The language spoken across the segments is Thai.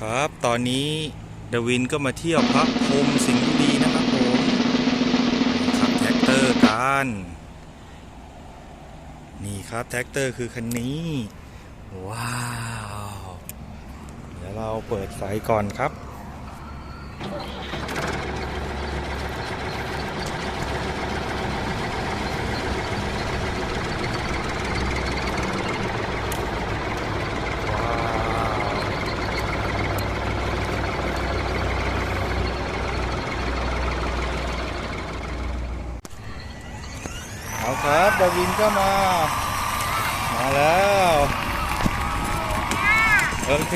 ครับ ตอนนี้เดวินก็มาเที่ยวพระพรมสิงห์บุรีนะครับผมขับแท็กเตอร์กัน นี่ครับแท็กเตอร์คือคันนี้ ว้าว เดี๋ยวเราเปิดไฟก่อนครับ ว้าว เอาครับ ดาวินก็มา มาแล้ว โอเค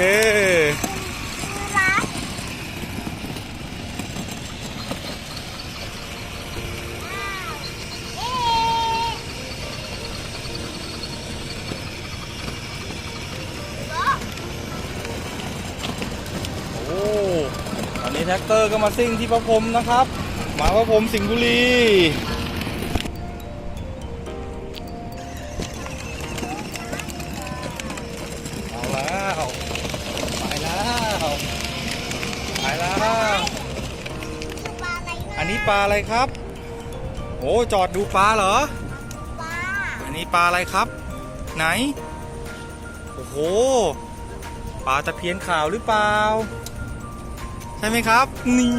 โอ้ตอนนี้แท็กเตอร์ก็มาซิ่งที่พระพรหมนะครับ มาพระพรหมสิงห์บุรี ปลาอะไรครับ โอ้จอดดูปลาเหรออันนี้ปลาอะไรครับ ไหน โอ้โห ปลาตะเพียนขาวหรือเปล่า ใช่ไหมครับ นี่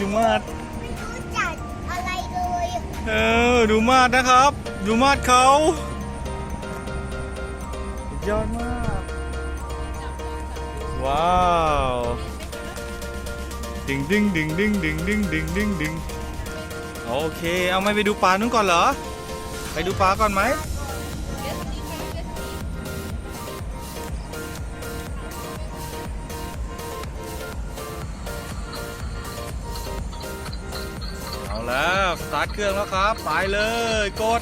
ดูมาดอะไรเลย เออ ดูมาดนะครับ ดูมาดเขาสุดยอดมาก ว้าว ดึงดึงดึงดึงดึงดึงดึงดึงดึง โอเค เอาไม่ไปดูปลานู้นก่อนเหรอ ไปดูปลาก่อนไหมเอาแล้วสตาร์ทเครื่องแล้วครับ ไปเลย กด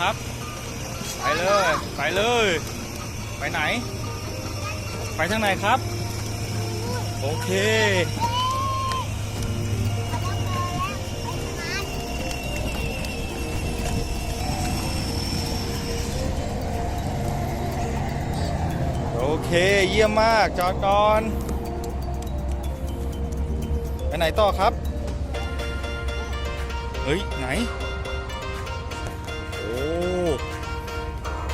ครับ ไปเลย ไปเลย ไปไหน ไปทางไหนครับ โอเคโอเค เยี่ยมมาก จอดก่อน ไปไหนต่อครับ เฮ้ย ไหน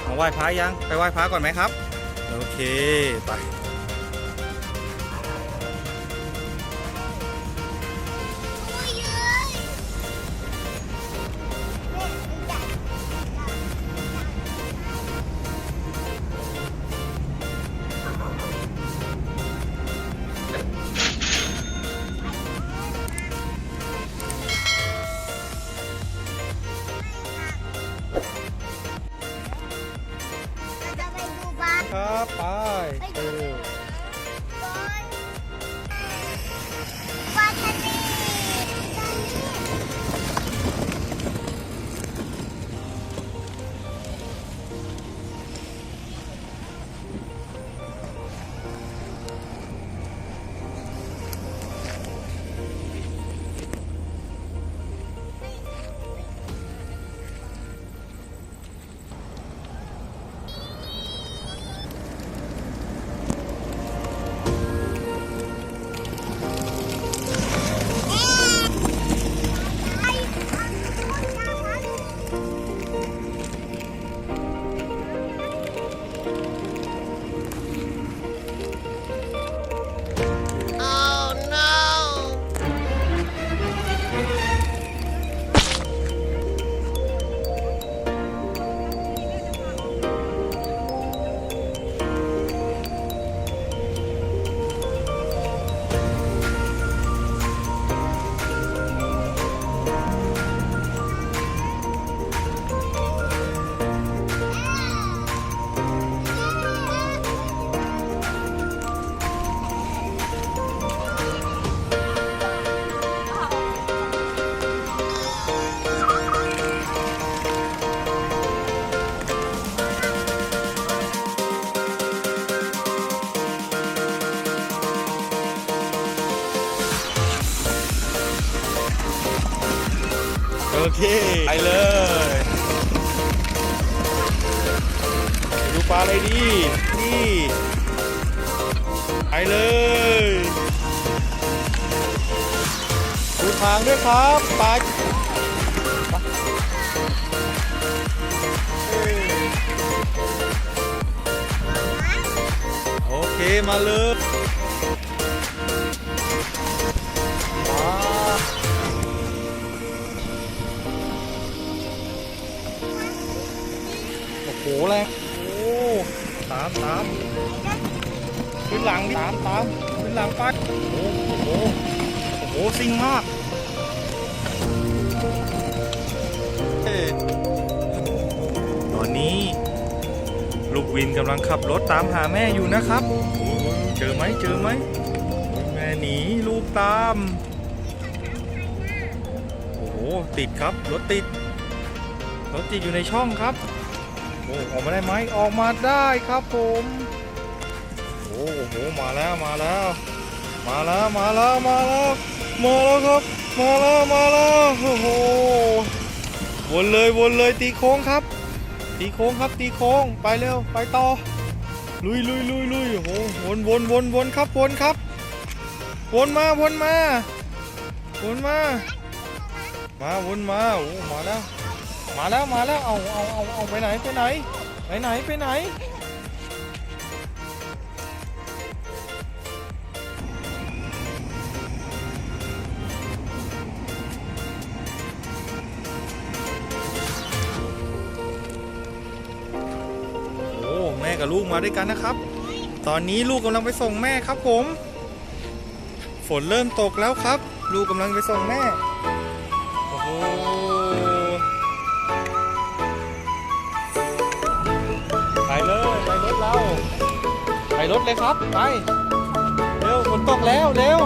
มาไหว้พระยัง ไปไหว้พระก่อนไหมครับ โอเค ไป ครับ ไปเออ เคไปเลยดูปลาอะไรดีนี่ไปเลยดูทางด้วยครับปลาโอเคมาเลย โอ้โหแรงโอ้ตามตามขึ้นหลังดิตามตามขึ้นหลังไปโอ้โหโอ้โหซิงมากเอ้ยตอนนี้ ลูกวินกำลังขับรถตามหาแม่อยู่นะครับ เจอไหมเจอไหมแม่หนีลูกตามโอ้โหติดครับรถติดรถติดอยู่ในช่องครับ โอ้ออกมาได้ไหมออกมาได้ครับผมโอ้โหมาแล้วมาแล้ว มาแล้วมาแล้วมาแล้วมาแล้วครับ มาแล้วมาแล้วโอ้โหวนเลยวนเลยตีโค้งครับ ตีโค้งครับตีโค้งไปเร็วไปต่อลุยลุยลุยลุยโอ้โหวนวนวนวนครับวนครับวนมาวนมาวนมา มาวนมาโอ้มาแล้ว มาแล้วมาแล้วเอาเอาเอาเอาไปไหนไปไหนไปไหนไปไหนโอ้แม่กับลูกมาด้วยกันนะครับ ตอนนี้ลูกกำลังไปส่งแม่ครับผม ฝนเริ่มตกแล้วครับ ลูกกำลังไปส่งแม่โอ้โห ไปเลยไปรถเรา ไปรถเลยครับ ไป เร็วฝนตกแล้ว เร็ว